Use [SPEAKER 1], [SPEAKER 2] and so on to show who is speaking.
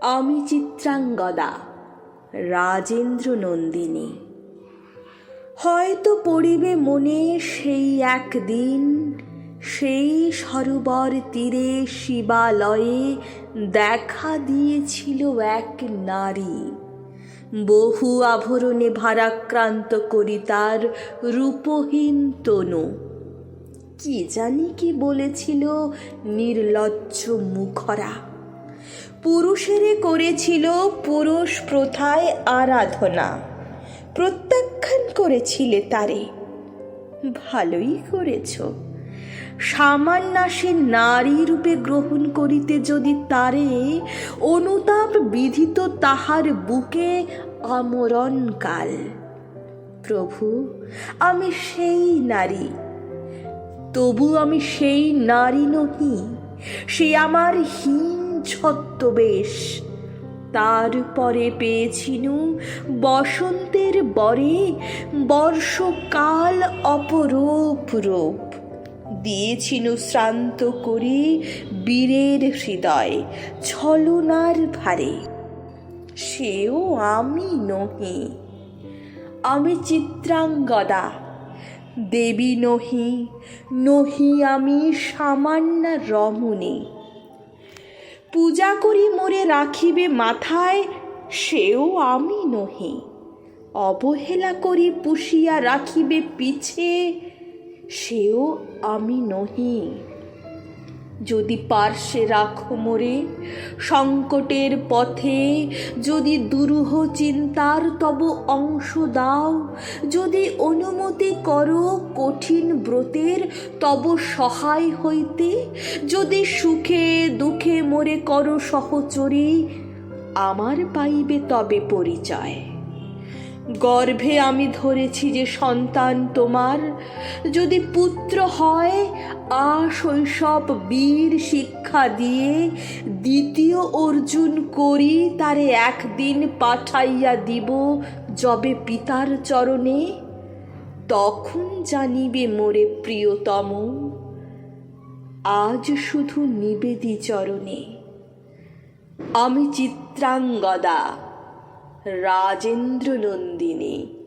[SPEAKER 1] আমি চিত্রাঙ্গদা রাজেন্দ্র নন্দিনী হয়তো পড়িবে মনে সেই একদিন, সেই সরোবর তীরে শিবালয়ে দেখা দিয়েছিল এক নারী। বহু আভরণে ভারাক্রান্ত করি তার রূপহীন তনু। কি জানি কি বলেছিল নির্লজ্জ মুখরা। পুরুষেরে করেছিল পুরুষ প্রথায় আরাধনা। প্রত্যাখ্যান করেছিলে তারে। ভালোই করেছ। সামান্যাসে নারী রূপে গ্রহণ করিতে যদি তারে অনুতাপ বিধিত তাহার বুকে আমরণ কাল প্রভু, আমি সেই নারী। তবু আমি সেই নারী নহি, সে আমার হীন ছদ্মবেশ। তারপরে পেয়েছিনু বসন্তের বরে বর্ষকাল অপরূপ রূপ। দিয়েছিনু শ্রান্ত করি বীরের হৃদয় ছলনার ভারে। সেও আমি নহি। আমি চিত্রাঙ্গদা। দেবী নহি নহি আমি সামান্য রমণী। পূজা করি মোরে রাখিবে মাথায়, সেও আমি নহি। অবহেলা করি পুষিয়া রাখিবে পিছে, সেও আমি নহি। যদি পার্শ্বে রাখো মোরে, সংকটের পথে যদি দুরূহ চিন্তার তব অংশ দাও, যদি অনুমতি করো কঠিন ব্রতের তব সহায় হইতে, যদি সুখে দুঃখে মোরে করো সহচরী, আমার পাইবে তবে পরিচয়। গর্ভে আমি ধরেছি যে সন্তান তোমার। যদি পুত্র হয়, আ শৈশব বীর শিক্ষা দিয়ে দ্বিতীয় অর্জুন করি, তারে একদিন পাঠাইয়া দিব যবে পিতার চরণে। তখন জানিবে মোরে প্রিয়তম, আজ শুধু নিবেদি চরণে। আমি চিত্রাঙ্গদা। রাজেন্দ্র নন্দিনী